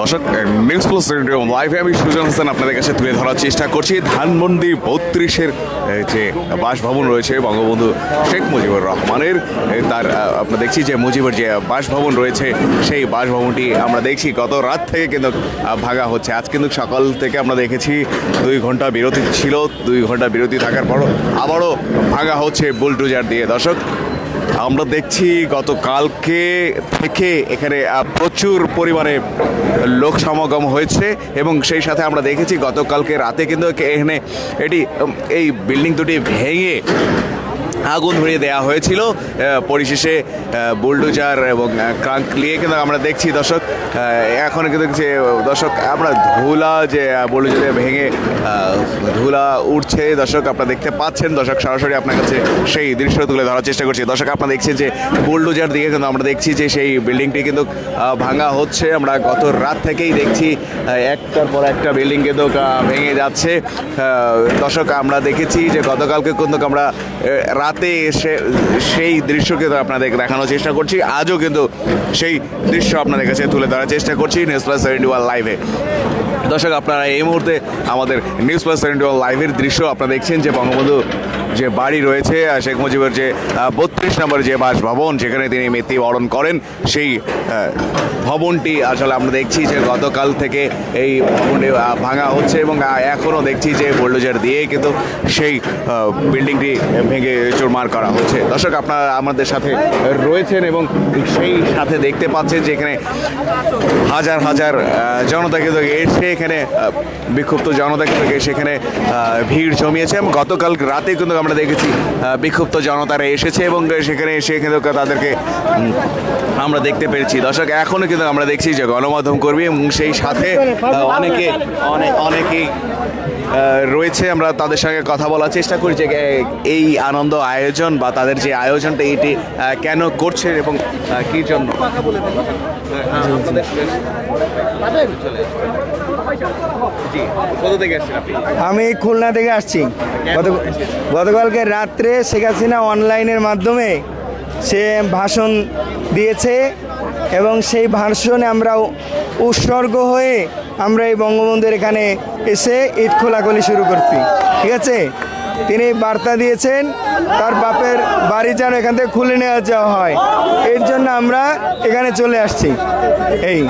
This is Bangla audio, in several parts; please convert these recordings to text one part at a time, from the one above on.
দর্শক নিউজ প্লাস রেডিও লাইভে আমি সুজন হাসান আপনাদের কাছে তুলে ধরার চেষ্টা করছি। ধানমন্ডি বত্রিশের যে বাসভবন রয়েছে, বঙ্গবন্ধু শেখ মুজিবুর রহমানের তার আমরা দেখছি যে মুজিবের যে বাসভবন রয়েছে, সেই বাসভবনটি আমরা দেখছি। গত রাত থেকে কিন্তু ভাঙা হচ্ছে। আজ কিন্তু সকাল থেকে আমরা দেখেছি, দুই ঘণ্টা বিরতি ছিল। দুই ঘণ্টা বিরতি থাকার পরও আবারও ভাঙা হচ্ছে বুলডোজার দিয়ে। দর্শক আমরা দেখছি গতকালকে থেকে এখানে প্রচুর পরিমাণে লোক সমাগম হয়েছে এবং সেই সাথে আমরা দেখেছি গতকালকে রাতে কিন্তু এখানে এটি এই বিল্ডিং দুটি ভেঙে আগুন ধরিয়ে দেওয়া হয়েছিল। পরিশেষে বুলডোজার এবং ক্রাঙ্ক নিয়ে কিন্তু আমরা দেখছি দর্শক। এখন কিন্তু যে দর্শক আমরা ধুলা যে বুলডোজারে ভেঙে ধুলা উঠছে দর্শক আপনারা দেখতে পাচ্ছেন। দর্শক সরাসরি আপনার কাছে সেই দৃশ্য তুলে ধরার চেষ্টা করছি। দর্শক আপনারা দেখছেন যে বুলডোজার দিকে কিন্তু আমরা দেখছি যে সেই বিল্ডিংটি কিন্তু ভাঙা হচ্ছে। আমরা গত রাত থেকেই দেখছি একটার পর একটা বিল্ডিং কিন্তু ভেঙে যাচ্ছে। দর্শক আমরা দেখেছি যে গতকালকে কিন্তু আমরা আহ, রাতে এসে, সেই দৃশ্য কিন্তু আপনাদের দেখানোর চেষ্টা করছি। আজও কিন্তু সেই দৃশ্য আপনাদের কাছে তুলে ধরার চেষ্টা করছি নিউজ প্লাস সেভেন্টি ওয়ান লাইভে দর্শক, আপনারা এই মুহূর্তে আমাদের নিউজ প্লাস সেভেন্টি ওয়ান লাইভের দৃশ্য আপনারা দেখছেন যে বঙ্গবন্ধু যে বাড়ি রয়েছে শেখ মুজিবের যে বত্রিশ নম্বর যে বাসভবন যেখানে তিনি মৃত্যুবরণ করেন। সেই ভবনটি আসলে আমরা দেখছি যে গতকাল থেকে এই ভবনটি ভাঙা হচ্ছে এবং এখনও দেখছি যে বুলডোজার দিয়ে কিন্তু সেই বিল্ডিংটি ভেঙে চুরমার করা হচ্ছে। দর্শক, আপনারা আমাদের সাথে রয়েছেন এবং সেই সাথে দেখতে পাচ্ছেন যে এখানে হাজার হাজার জনতা কিন্তু এসে এখানে বিক্ষুব্ধ জনতা কিন্তু সেখানে ভিড় জমিয়েছে এবং গতকাল রাতে কিন্তু আমরা দেখেছি বিক্ষুব্ধ জনতারা এসেছে এবং সেখানে এসে কিন্তু তাদেরকে আমরা দেখতে পেরেছি। দর্শক এখনও কিন্তু আমরা দেখছি যে গণমাধ্যম কর্মী এবং সেই সাথে অনেকে অনেক অনেকেই রয়েছে। আমরা তাদের সঙ্গে কথা বলার চেষ্টা করি যে এই আনন্দ আয়োজন বা তাদের যে আয়োজনটা এটি কেন করছে এবং কি জন্য? কোথা আসছেন আপনি আমি খুলনা থেকে আসছি। গত- গতকালকে রাত্রে শেখ হাসিনা অনলাইনের মাধ্যমে সে ভাষণ দিয়েছে এবং সেই ভাষণে আমরা উৎসর্গ হয়ে আমরা এই বঙ্গবন্ধুর এখানে এসে ঈদ খোলাখুলি শুরু করছি। ঠিক আছে? তিনি বার্তা দিয়েছেন, তার বাপের বাড়ি যেন এখান থেকে খুলে নেওয়া যাওয়া হয়। এর জন্য আমরা এখানে চলে আসছি। এই।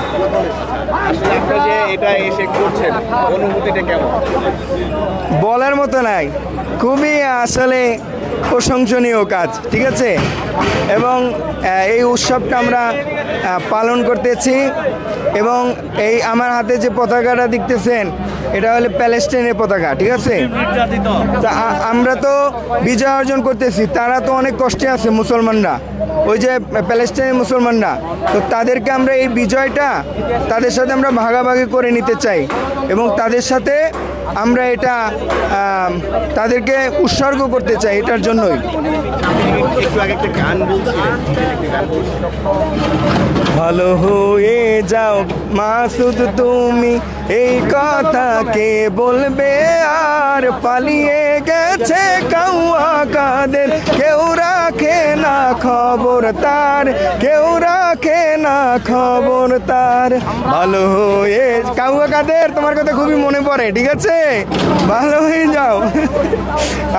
বলার মতো নাই। খুবই আসলে প্রশংসনীয় কাজ, ঠিক আছে? এবং এই উৎসবটা আমরা পালন করতেছি এবং এই আমার হাতে যে পতাকাটা দেখতেছেন, এটা হলো প্যালেস্টাইনের পতাকা, ঠিক আছে? আমরা তো বিজয় অর্জন করতেছি, তারা তো অনেক কষ্টে আছে মুসলমানরা, ওই যে প্যালেস্টাইনের মুসলমানরা, তো তাদেরকে আমরা এই বিজয়টা তাদের সাথে আমরা ভাগাভাগি করে নিতে চাই এবং তাদের সাথে আমরা এটা তাদেরকে উৎসর্গ করতে চাই এটার জন্যই। ভালো হয়ে যাও, মাসুদ তুমি, এই কথা কে বলবে আর পালিয়ে গেছে কাউয়া কাদের কেউ রাখে না খবর তার, কেউ রাখে না খবর তার। ভালো হয়ে কাউয়া কাদের? তোমার কথা খুবই মনে পড়ে, ঠিক আছে? ভালো হয়ে যাও।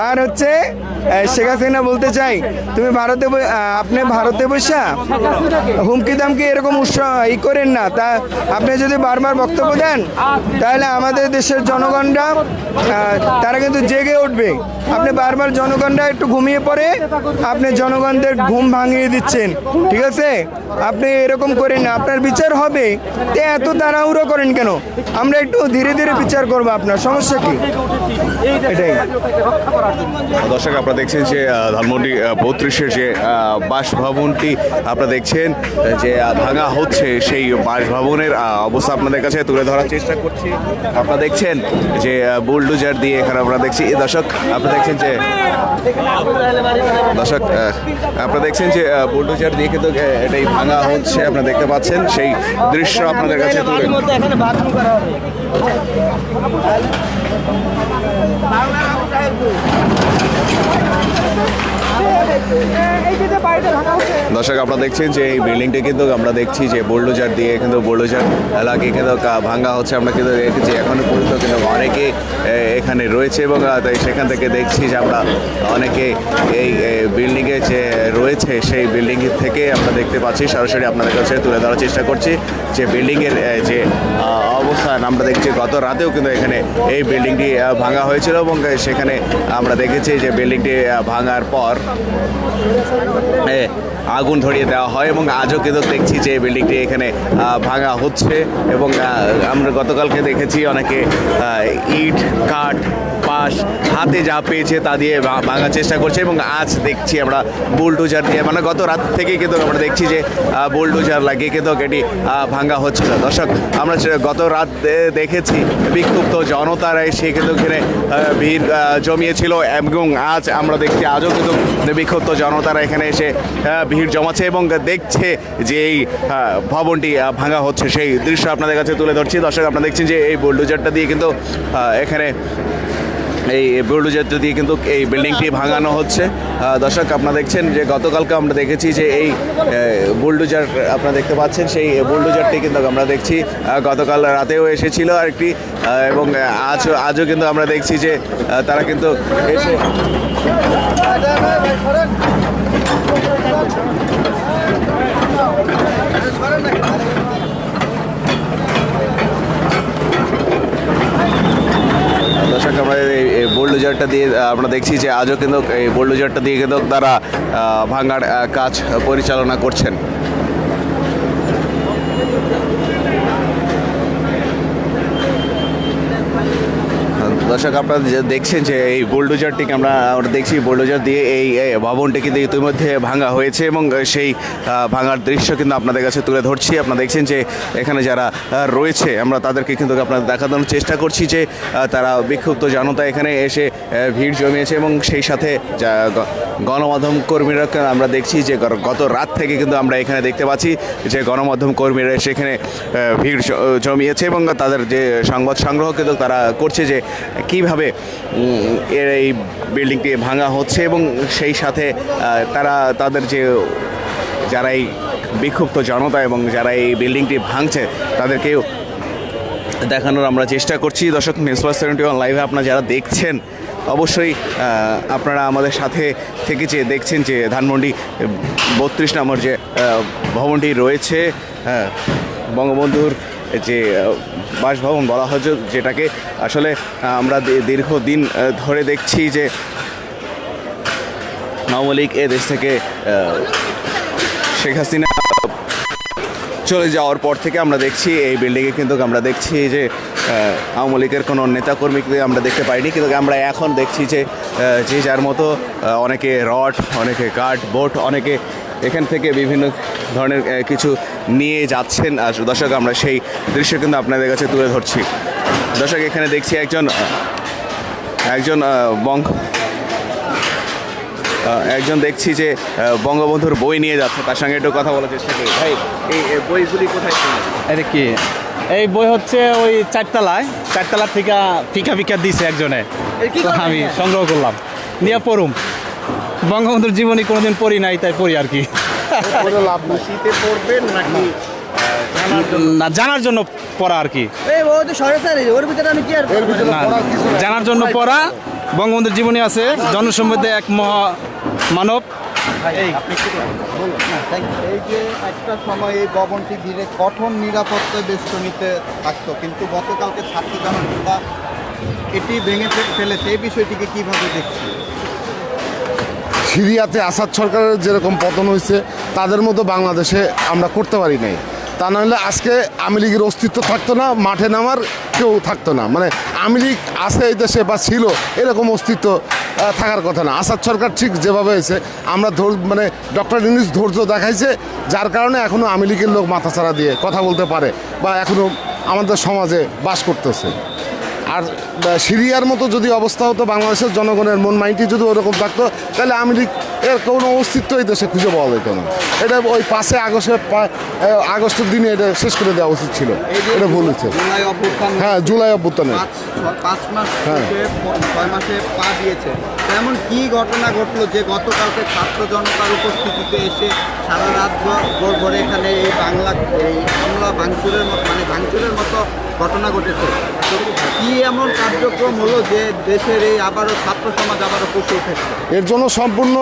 আর হচ্ছে শেখ হাসিনা বলতে চাই, তুমি ভারতে আপনি ভারতে বসা হুমকি দামকি এরকম ই করেন না। তা আপনি যদি বারবার বক্তব্য দেন, তাহলে আমাদের দেশের জনগণরা তারা কিন্তু জেগে উঠবে। আপনি বারবার জনগণরা একটু ঘুমিয়ে পড়ে, আপনি জনগণদের ঘুম ভাঙিয়ে দিচ্ছেন। ঠিক আছে? আপনি এরকম করেন না। আপনার বিচার হবে। তে এত তাড়াহুড়ো করেন কেন? আমরা একটু ধীরে ধীরে বিচার করব আপনার। সমস্যা কি? এটাই। দর্শক, আপনারা দেখছেন যে ধানমন্ডি বত্রিশের যে বাসভবনটি আপনারা দেখছেন, যে ভাঙা হচ্ছে সেই বাসভবনের অবস্থা আপনাদের কাছে তুলে ধরার চেষ্টা করছি। আপনারা দেখছেন যে বুলডোজার দিয়ে এখানে আমরা দেখছি। দর্শক, আপনারা দেখছেন যে দর্শক আপনারা দেখছেন যে বুলডোজার দিয়ে কিন্তু এটাই ভাঙা হচ্ছে, আপনারা দেখতে পাচ্ছেন, সেই দৃশ্য আপনাদের কাছে তুলে দর্শক, আপনারা দেখছেন যে এই বিল্ডিংটি কিন্তু আমরা দেখছি যে বোল্ডোজার দিয়ে কিন্তু বোল্ডোজার এলাকায় কিন্তু কা- ভাঙা হচ্ছে। আমরা কিন্তু দেখেছি এখনও পর্যন্ত কিন্তু অনেকে এখানে রয়েছে এবং তাই সেখান থেকে দেখছি যে আমরা অনেকে এই বিল্ডিংয়ে যে রয়েছে, সেই বিল্ডিং থেকে আমরা দেখতে পাচ্ছি। সরাসরি আপনাদের কাছে তুলে ধরার চেষ্টা করছি যে বিল্ডিংয়ের যে অবস্থান। আমরা দেখছি গত রাতেও কিন্তু এখানে এই বিল্ডিংটি ভাঙা হয়েছিল এবং সেখানে আমরা দেখেছি যে বিল্ডিংটি ভাঙার পর আগুন ধরিয়ে দেওয়া হয় এবং আজও কিন্তু দেখছি যে বিল্ডিংটি এখানে ভাঙা হচ্ছে এবং আমরা গতকালকে দেখেছি অনেকে ইট, কাঠ পাশ হাতে যা পেয়েছে তা দিয়ে ভাঙার চেষ্টা করছে এবং আজ দেখছি আমরা বুলডোজার দিয়ে মানে গত রাত থেকেই কিন্তু আমরা দেখছি যে বুলডোজার লাগিয়ে কিন্তু এটি ভাঙা হচ্ছিল। দর্শক, আমরা গত রাত দেখেছি, বিক্ষুব্ধ জনতারাই সে কিন্তু এখানে ভিড় জমিয়েছিল এবং আজ আমরা দেখছি আজও কিন্তু বিক্ষুব্ধ জনতারা এখানে এসে ভিড় জমাচ্ছে এবং দেখছে যে এই ভবনটি ভাঙা হচ্ছে। সেই দৃশ্য আপনাদের কাছে তুলে ধরছি। দর্শক, আপনারা দেখছেন যে এই বুলডোজারটা দিয়ে কিন্তু এখানে এই বুলডোজারটা দিয়ে কিন্তু এই বিল্ডিংটি ভাঙানো হচ্ছে দর্শক আপনারা দেখছেন যে গতকালকে আমরা দেখেছি যে এই বুলডোজার আপনারা দেখতে পাচ্ছেন সেই বুলডোজারটি কিন্তু আমরা দেখছি গতকাল রাতেও এসেছিল আর একটি এবং আজও আজও কিন্তু আমরা দেখছি যে তারা কিন্তু এসে দর্শক, আমরা এই বোল্ডোজারটা দিয়ে আমরা দেখছি যে আজও কিন্তু এই বোল্ডোজারটা দিয়ে কিন্তু তারা ভাঙার কাজ পরিচালনা করছেন। দর্শক, আপনারা যে দেখছেন যে এই বুলডোজারটিকে আমরা আমরা দেখছি, বুলডোজার দিয়ে এই ভবনটি কিন্তু ইতিমধ্যে ভাঙা হয়েছে এবং সেই ভাঙার দৃশ্য কিন্তু আপনাদের কাছে তুলে ধরছি। আপনারা দেখছেন যে এখানে যারা রয়েছে, আমরা তাদেরকে কিন্তু আপনাদের দেখানোর চেষ্টা করছি যে তারা বিক্ষুব্ধ জনতা এখানে এসে ভিড় জমিয়েছে এবং সেই সাথে গণমাধ্যম কর্মীরা আমরা দেখছি যে গত রাত থেকে কিন্তু আমরা এখানে দেখতে পাচ্ছি যে গণমাধ্যম কর্মীরা সেখানে ভিড় জমিয়েছে এবং তাদের যে সংবাদ সংগ্রহ কিন্তু তারা করছে যে কীভাবে এর এই বিল্ডিংটি ভাঙা হচ্ছে এবং সেই সাথে তারা তাদের যে যারা এই বিক্ষুব্ধ জনতা এবং যারা এই বিল্ডিংটি ভাঙছে তাদেরকেও দেখানোর আমরা চেষ্টা করছি। দর্শক নিউজ সেভেন্টি ওয়ান লাইভে আপনারা যারা দেখছেন অবশ্যই আপনারা আমাদের সাথে থেকে যে দেখছেন যে ধানমন্ডি বত্রিশ নম্বর যে ভবনটি রয়েছে হ্যাঁ, বঙ্গবন্ধুর যে বাসভবন বলা হয় যেটাকে আসলে আমরা দীর্ঘদিন ধরে দেখছি যে আওয়ামী লীগ দেশ থেকে শেখ হাসিনা চলে যাওয়ার পর থেকে আমরা দেখছি, এই বিল্ডিংয়ে কিন্তু আমরা দেখছি যে আওয়ামী লীগের কোনো নেতাকর্মীকে আমরা দেখতে পাইনি। কিন্তু আমরা এখন দেখছি যে যে যার মতো অনেকে রড, অনেকে কাঠ, বোট, অনেকে এখান থেকে বিভিন্ন ধরনের কিছু নিয়ে যাচ্ছেন আর দর্শক আমরা সেই দৃশ্য কিন্তু আপনাদের কাছে তুলে ধরছি। দর্শক এখানে দেখছি একজন একজন বঙ্গ একজন দেখছি যে বঙ্গবন্ধুর বই নিয়ে যাচ্ছে তার সঙ্গে একটু কথা বলার চেষ্টা করি। ভাই এই বইগুলি কোথায়? এটা কি? এই বই হচ্ছে ওই চারতলায় চারতলা থেকে ফিকা ফিকা দিছে একজনে। আমি সংগ্রহ করলাম। নিয়ে পড়ুম। বঙ্গবন্ধুর জীবনী কোনোদিন পড়ি নাই তাই পড়ি আর কি। শীতে পড়বেন নাকি না। জানার জন্য? পড়া আর কি। এই ও তো ওর ভিতরে আমি কি আর না জানার জন্য পড়া বঙ্গবন্ধুর জীবনী আছে জনসম্মধ্যে এক মহা মানব। এই। যে একটা সময় এই ভবনটি ঘিরে কঠোর নিরাপত্তা বেষ্টনীতে থাকতো কিন্তু গতকালকে ছাত্র জনতা এটি ভেঙে ফেলেছে। এই বিষয়টিকে কীভাবে দেখছি সিরিয়াতে আসাদ সরকারের যেরকম পতন হয়েছে, তাদের মতো বাংলাদেশে আমরা করতে পারি নাই। তা নাহলে আজকে আওয়ামী লীগের অস্তিত্ব থাকতো না, মাঠে নামার কেউ থাকতো না। মানে আওয়ামী লীগ আছে এই দেশে বা ছিল, এরকম অস্তিত্ব থাকার কথা না। আসাদ সরকার ঠিক যেভাবে হয়েছে, আমরা মানে ডক্টর ইউনিস ধৈর্য দেখাইছে, যার কারণে এখনও আওয়ামী লীগের লোক মাথাছাড়া দিয়ে কথা বলতে পারে বা এখনও আমাদের সমাজে বাস করতেছে। আর সিরিয়ার মতো যদি অবস্থা হতো বাংলাদেশের জনগণের মন মাইন্ডটি যদি ওরকম থাকতো, তাহলে আওয়ামী এর কোনো অস্তিত্ব এই দেশে খুঁজে পাওয়া যেত না এটা ওই পাশে আগস্টের আগস্টের দিনে এটা শেষ করে দেওয়া উচিত ছিল। এটা ভুল হচ্ছে হ্যাঁ জুলাই অভ্যুত্থানে পাঁচ মাস হ্যাঁ। ছয় মাসে পা দিয়েছে। এমন কি ঘটনা ঘটলো যে গতকালকে ছাত্র জনতার উপস্থিতিতে এসে সারা রাত ভর- ভর এখানে এই বাংলা এই হামলা ভাঙচুরের মতো মানে ভাঙচুরের মতো ঘটনা ঘটেছে। কি এমন কার্যক্রম হলো যে দেশের এই আবারও ছাত্র সমাজ আবারও পুষে উঠেছে? এর জন্য সম্পূর্ণ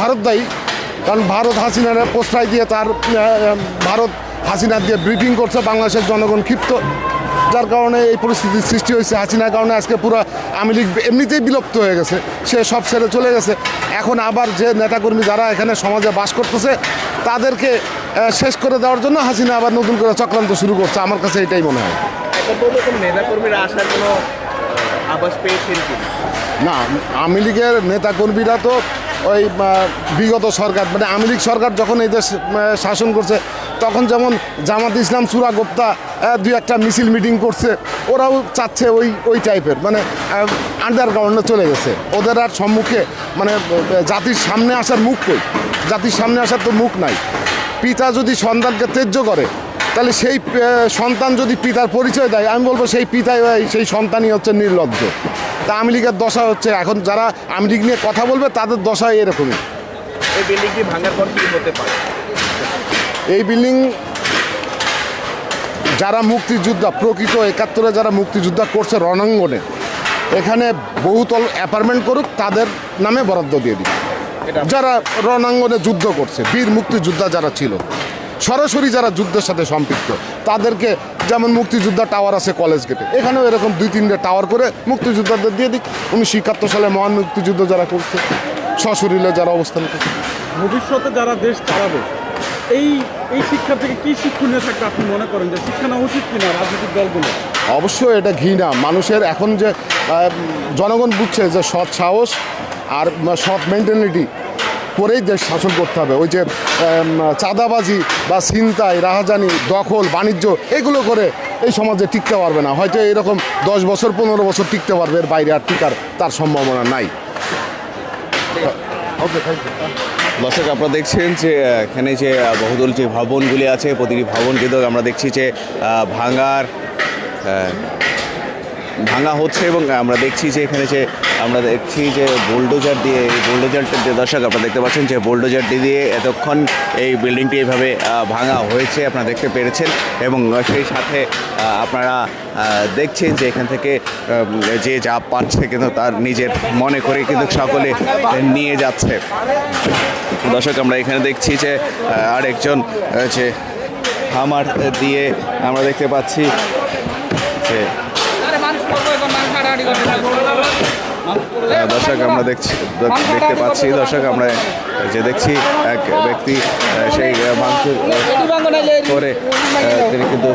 ভারত দায়ী। কারণ ভারত হাসিনার প্রশ্রয় দিয়ে তার ভারত হাসিনা দিয়ে ব্রিফিং করছে বাংলাদেশের জনগণ ক্ষিপ্ত। যার কারণে এই পরিস্থিতির সৃষ্টি হয়েছে। হাসিনার কারণে আজকে পুরো আওয়ামী লীগ এমনিতেই বিলুপ্ত হয়ে গেছে। সে সব ছেড়ে চলে গেছে। এখন আবার যে নেতাকর্মী যারা এখানে সমাজে বাস করতেছে তাদেরকে শেষ করে দেওয়ার জন্য হাসিনা আবার নতুন করে চক্রান্ত শুরু করছে। আমার কাছে এটাই মনে হয়। নেতাকর্মীরা আসার কোনো আবাস পেয়েছেন না আওয়ামী লীগের নেতাকর্মীরা তো ওই বিগত সরকার মানে লীগ সরকার যখন এই দেশ শাসন করছে, তখন যেমন জামাত ইসলাম, সুরা গোপ্তা দুই একটা মিছিল মিটিং করছে, ওরাও চাচ্ছে ওই ওই টাইপের মানে আন্ডারগ্রাউন্ডে চলে গেছে। ওদের আর সম্মুখে মানে জাতির সামনে আসার মুখ কই? জাতির সামনে আসার তো মুখ নাই। পিতা যদি সন্তানকে ত্যায্য করে তাহলে সেই সন্তান যদি পিতার পরিচয় দেয় আমি বলব সেই পিতাই সেই সন্তানই হচ্ছে নির্লজ্জ। তা আওয়ামী লীগের দশা হচ্ছে এখন যারা আওয়ামী লীগ নিয়ে কথা বলবে তাদের দশা এরকমই। এই বিল্ডিংটি ভাঙার পর কি হতে পারে? এই বিল্ডিং যারা মুক্তিযোদ্ধা প্রকৃত একাত্তরে যারা মুক্তিযোদ্ধা করছে রণাঙ্গনে এখানে বহুতল অ্যাপার্টমেন্ট করুক তাদের নামে বরাদ্দ দিয়ে দিক যারা রণাঙ্গনে যুদ্ধ করছে বীর মুক্তিযোদ্ধা যারা ছিল সরাসরি যারা যুদ্ধের সাথে সম্পৃক্ত তাদেরকে যেমন মুক্তিযোদ্ধা টাওয়ার আছে কলেজ গেটে এখানেও এরকম দুই তিনটে টাওয়ার করে মুক্তিযোদ্ধাদের দিয়ে দিক। উনিশশো একাত্তর সালে মহান মুক্তিযুদ্ধ যারা করছে সশরীরে যারা অবস্থান করছে। ভবিষ্যতে যারা দেশ চালাবে এই এই শিক্ষা থেকে কি শিক্ষণীয় থাকবে আপনি মনে করেন যে শিক্ষা নেওয়া উচিত কিনা রাজনৈতিক দলগুলো? অবশ্যই এটা ঘৃণা। মানুষের এখন যে জনগণ বুঝছে যে সৎ সাহস আর সৎ মেন্টালিটি করেই দেশ শাসন করতে হবে। ওই যে চাঁদাবাজি বা ছিনতাই, রাহাজানি, দখল, বাণিজ্য, এগুলো করে এই সমাজে টিকতে পারবে না। হয়তো এরকম দশ বছর, পনেরো বছর টিকতে পারবে, এর বাইরে আর টিকার তার সম্ভাবনা নাই। দর্শক, আপনারা দেখছেন যে এখানে যে বহুদল যে ভবনগুলি আছে, প্রতিটি ভবন কিন্তু আমরা দেখছি যে ভাঙার ভাঙা হচ্ছে এবং আমরা দেখছি যে, এখানে যে আমরা দেখছি যে বোল্ডোজার দিয়ে এই দিয়ে দর্শক আপনারা দেখতে পাচ্ছেন যে বোল্ডোজারটি দিয়ে এতক্ষণ এই বিল্ডিংটি এইভাবে আহ, ভাঙা হয়েছে আপনারা দেখতে পেরেছেন। এবং সেই সাথে আপনারা দেখছেন যে এখান থেকে যে যা পাচ্ছে কিন্তু তার নিজের মনে করে কিন্তু সকলে নিয়ে যাচ্ছে। দর্শক আমরা এখানে দেখছি যে আরেকজন যে হামার দিয়ে আমরা দেখতে পাচ্ছি যে দর্শক আমরা দেখছি দেখ- দেখতে পাচ্ছি দর্শক আমরা যে দেখছি এক ব্যক্তি সেই ভাঙচুর করে তিনি কিন্তু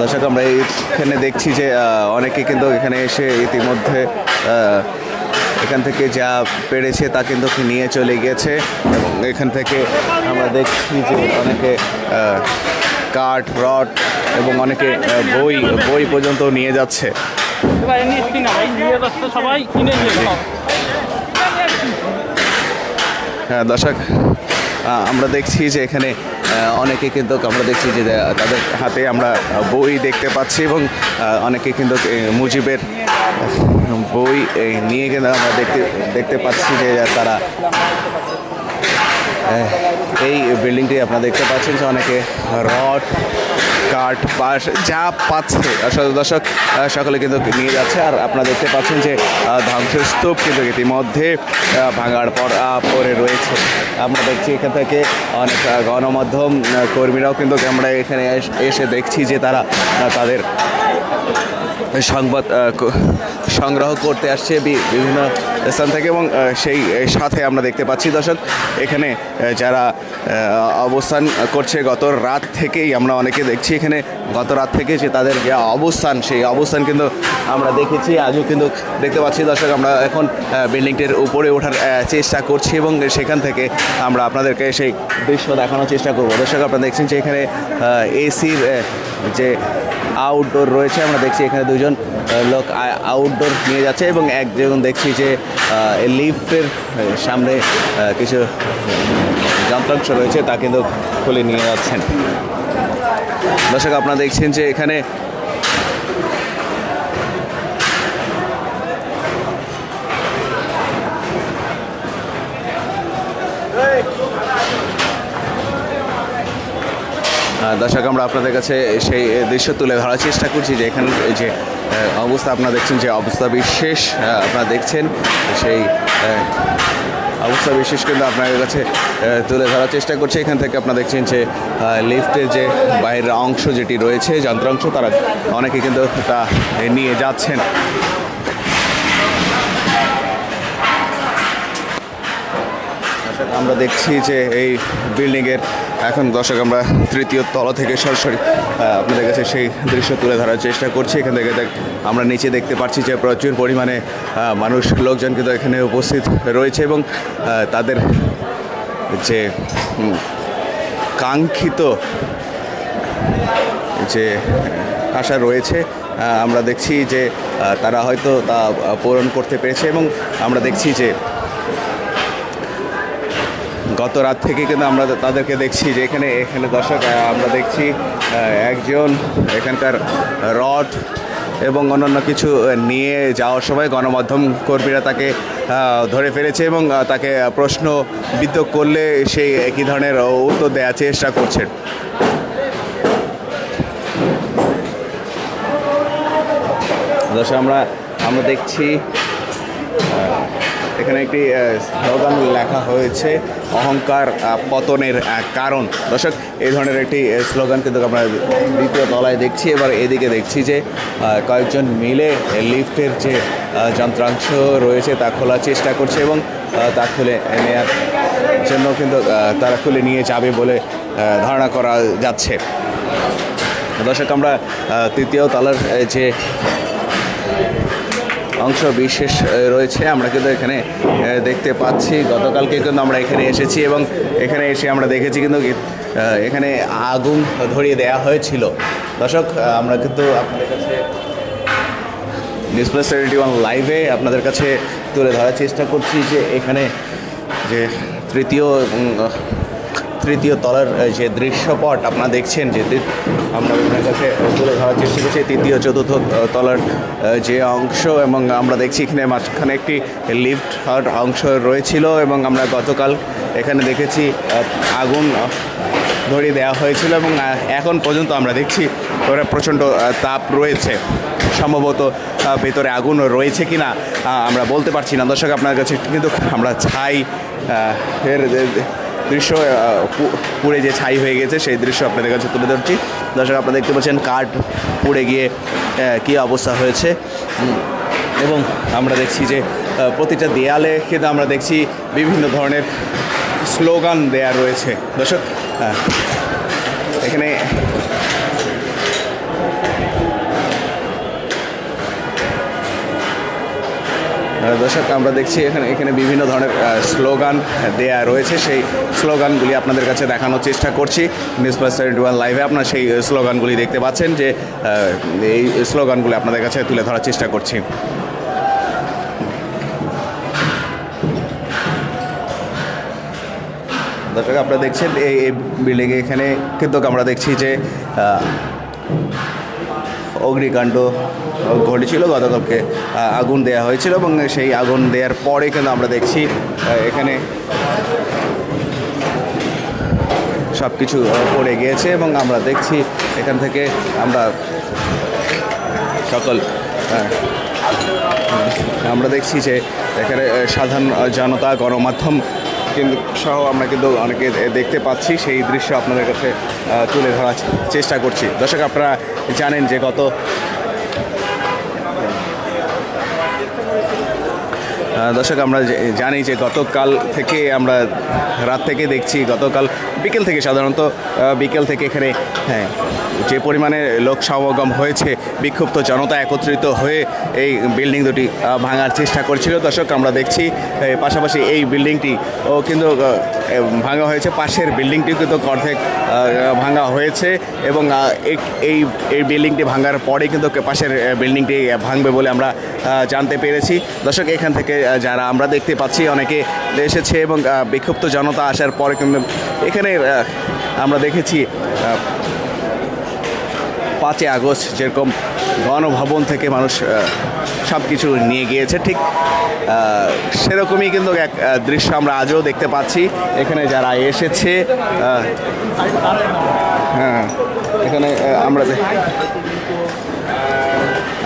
দর্শক আমরা এখানে দেখছি যে আহ, অনেকে কিন্তু এখানে এসে ইতিমধ্যে আহ, এখান থেকে যা পেরেছে তা কিন্তু নিয়ে চলে গেছে এবং এখান থেকে আমরা দেখছি যে অনেকে কাঠ, রড এবং অনেকে বই বই পর্যন্ত নিয়ে যাচ্ছে। হ্যাঁ দর্শক আমরা দেখছি যে এখানে অনেকে কিন্তু আমরা দেখছি যে তাদের হাতে আমরা বই দেখতে পাচ্ছি এবং অনেকে কিন্তু মুজিবের বই নিয়ে কিন্তু আমরা দেখতে দেখতে পাচ্ছি যে তারা এই বিল্ডিংটি আপনারা দেখতে পাচ্ছেন যে অনেকে রড, কাঠ, বাঁশ যা পাচ্ছে। আসলে দর্শক সকলে কিন্তু নিয়ে যাচ্ছে। আর আপনারা দেখতে পাচ্ছেন যে ধ্বংসস্তূপ কিন্তু ইতিমধ্যে ভাঙার পর পড়ে রয়েছে। আমরা দেখছি এখান থেকে অনেক গণমাধ্যম কর্মীরাও কিন্তু আমরা এখানে এসে দেখছি যে তারা তাদের সংবাদ সংগ্রহ করতে আসছে বিভিন্ন স্থান থেকে এবং সেই সাথে আমরা দেখতে পাচ্ছি দর্শক, এখানে যারা অবস্থান করছে গত রাত থেকেই আমরা অনেকে দেখছি, এখানে গত রাত থেকে যে তাদের যে অবস্থান, সেই অবস্থান কিন্তু আমরা দেখেছি, আজও কিন্তু দেখতে পাচ্ছি দর্শক, আমরা এখন বিল্ডিংটির উপরে ওঠার চেষ্টা করছি এবং সেখান থেকে আমরা আপনাদেরকে সেই দৃশ্য দেখানোর চেষ্টা করব। দর্শক, আপনারা দেখছেন যে এখানে এসির যে আউটডোর রয়েছে। আমরা দেখছি এখানে দুজন লোক আউটডোর নিয়ে যাচ্ছে এবং একজন দেখছি যে লিফটের সামনে কিছু যন্ত্রাংশ রয়েছে, তা কিন্তু খুলে নিয়ে যাচ্ছেন। দর্শক, আপনারা দেখছেন যে এখানে দর্শক, আমরা আপনাদের কাছে সেই দৃশ্য তুলে ধরার চেষ্টা করছি যে এখানে যে অবস্থা আপনারা দেখছেন, যে অবস্থা বিশেষ আপনারা দেখছেন, সেই অবস্থা বিশেষ কিন্তু আপনাদের কাছে তুলে ধরার চেষ্টা করছি। এখান থেকে আপনারা দেখছেন যে লিফটের যে বাইরের অংশ যেটি রয়েছে, যন্ত্রাংশ, তারা অনেকে কিন্তু তা নিয়ে যাচ্ছেন। আমরা দেখছি যে এই বিল্ডিংয়ের এখন দর্শক, আমরা তৃতীয় তলা থেকে সরাসরি আপনাদের কাছে সেই দৃশ্য তুলে ধরার চেষ্টা করছি। এখান থেকে আমরা নিচে দেখতে পাচ্ছি যে প্রচুর পরিমাণে মানুষ লোকজন কিন্তু এখানে উপস্থিত রয়েছে এবং তাদের যে কাঙ্ক্ষিত যে আশা রয়েছে আমরা দেখছি যে তারা হয়তো তা পূরণ করতে পেরেছে এবং আমরা দেখছি যে গত রাত থেকে কিন্তু আমরা তাদেরকে দেখছি যে এখানে এখানে দর্শক আমরা দেখছি একজন এখানকার রড এবং অন্যান্য কিছু নিয়ে যাওয়ার সময় গণমাধ্যম কর্মীরা তাকে ধরে ফেলেছে এবং তাকে প্রশ্ন বিদ্ধ করলে সেই একই ধরনের উত্তর দেওয়ার চেষ্টা করছেন দর্শক, আমরা আমরা দেখছি এখানে একটি স্লোগান লেখা হয়েছে, অহংকার পতনের কারণ। দর্শক, এই ধরনের একটি স্লোগান কিন্তু আমরা দ্বিতীয় তলায় দেখছি। এবার এদিকে দেখছি যে কয়েকজন মিলে লিফটের যে যন্ত্রাংশ রয়েছে, তা খোলার চেষ্টা করছে এবং তা খুলে নেওয়ার জন্য কিন্তু তারা খুলে নিয়ে যাবে বলে ধারণা করা যাচ্ছে। দর্শক, আমরা তৃতীয় তলার যে অংশ বিশেষ রয়েছে। আমরা কিন্তু এখানে দেখতে পাচ্ছি। গতকালকে কিন্তু আমরা এখানে এসেছি এবং এখানে এসে আমরা দেখেছি কিন্তু এখানে আগুন ধরিয়ে দেওয়া হয়েছিল। দর্শক আমরা কিন্তু আপনাদের কাছে ডিসপ্লে সেভেন্টি ওয়ান লাইভে আপনাদের কাছে তুলে ধরার চেষ্টা করছি যে এখানে যে তৃতীয় তৃতীয় তলার যে দৃশ্যপট আপনারা দেখছেন, যে আমরা আপনার কাছে তুলে ধরার চেষ্টা করছি। তৃতীয়, চতুর্থ তলার যে অংশ এবং আমরা দেখছি এখানে মাঝখানে একটি লিফট অংশ রয়েছিল এবং আমরা গতকাল এখানে দেখেছি আগুন ধরিয়ে দেওয়া হয়েছিল এবং এখন পর্যন্ত আমরা দেখছি ওরা প্রচণ্ড তাপ রয়েছে। সম্ভবত ভেতরে আগুন রয়েছে কি না আমরা বলতে পারছি না। দর্শক, আপনার কাছে কিন্তু আমরা ছাই এর দৃশ্য পুড়ে যে ছাই হয়ে গেছে, সেই দৃশ্য আপনাদের কাছে তুলে ধরছি। দর্শক, আপনারা দেখতে পাচ্ছেন কাঠ পুড়ে গিয়ে কি অবস্থা হয়েছে। এবং আমরা দেখছি যে প্রতিটা দেয়ালে কিন্তু আমরা দেখছি বিভিন্ন ধরনের স্লোগান দেয়া রয়েছে। দর্শক এখানে দর্শক, আমরা দেখছি এখানে এখানে বিভিন্ন ধরনের স্লোগান দেয়া রয়েছে। সেই স্লোগানগুলি আপনাদের কাছে দেখানোর চেষ্টা করছি। নিউজ প্লাস সেভেন্টি ওয়ান লাইভে আপনারা সেই স্লোগানগুলি দেখতে পাচ্ছেন যে এই স্লোগানগুলি আপনাদের কাছে তুলে ধরার চেষ্টা করছি। দর্শক, আপনারা দেখছেন, এই বিল্ডিংয়ে এখানে কিন্তু আমরা দেখছি যে অগ্নিকাণ্ড ঘটেছিল গতকালকে আগুন দেওয়া হয়েছিল এবং সেই আগুন দেওয়ার পরে কিন্তু আমরা দেখছি এখানে সব কিছু পড়ে গিয়েছে এবং আমরা দেখছি এখান থেকে আমরা সকল আমরা দেখছি যে এখানে সাধারণ জনতা, গণমাধ্যম কিন্তু সহ আমরা কিন্তু অনেকে দেখতে পাচ্ছি। সেই দৃশ্য আপনাদের কাছে তুলে ধরার চেষ্টা করছি। দর্শক, আপনারা জানেন যে গত দর্শক, আমরা জানি যে গতকাল থেকে আমরা রাত থেকে দেখছি, গতকাল বিকেল থেকে সাধারণত বিকেল থেকে এখানে হ্যাঁ যে পরিমাণে লোক সমাগম হয়েছে, বিক্ষুব্ধ জনতা একত্রিত হয়ে এই বিল্ডিং দুটি ভাঙার চেষ্টা করছিল। দর্শক, আমরা দেখছি পাশাপাশি এই বিল্ডিংটি, ও কিন্তু ভাঙা হয়েছে। পাশের বিল্ডিংটি কিন্তু অর্ধেক ভাঙা হয়েছে এবং এই- এই বিল্ডিংটি ভাঙার পরে কিন্তু পাশের বিল্ডিংটি ভাঙবে বলে আমরা জানতে পেরেছি। দর্শক, এখান থেকে যারা আমরা দেখতে পাচ্ছি, অনেকে এসেছে এবং বিক্ষুব্ধ জনতা আসার পরে কিন্তু এখানে আমরা দেখেছি পাঁচই আগস্ট যেরকম গণভবন থেকে মানুষ সব কিছু নিয়ে গিয়েছে, ঠিক সেরকমই কিন্তু এক দৃশ্য আমরা আজও দেখতে পাচ্ছি। এখানে যারা এসেছে হ্যাঁ এখানে আমরা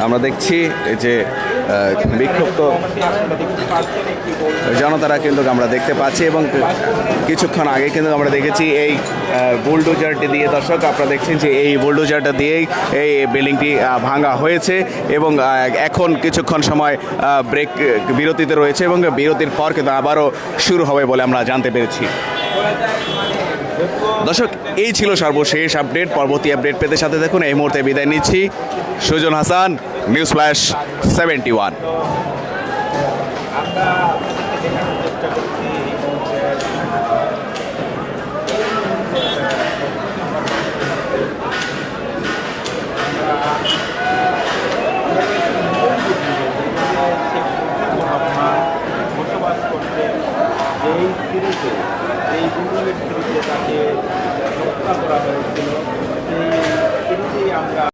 আমরা দেখছি যে বিক্ষুব্ধ জনতারা কিন্তু আমরা দেখতে পাচ্ছি এবং কিছুক্ষণ আগে কিন্তু আমরা দেখেছি এই বুলডোজারটি দিয়ে দর্শক আপনারা দেখছেন যে এই বুলডোজারটা দিয়েই এই বিল্ডিংটি ভাঙা হয়েছে এবং এখন কিছুক্ষণ সময় ব্রেক বিরতিতে রয়েছে এবং বিরতির পর কিন্তু আবারও শুরু হবে বলে আমরা জানতে পেরেছি। দর্শক, এই ছিল সর্বশেষ আপডেট, পরবর্তী আপডেট পেতে সাথে দেখুন এই মুহূর্তে বিদায় নিচ্ছি। Sujan Hasan news flash seventy one যেই ফিরেছে এই গুগলের ফিরেছে তাকে হত্যা করা হয়েছিল। সেই ফিরেতেই আমরা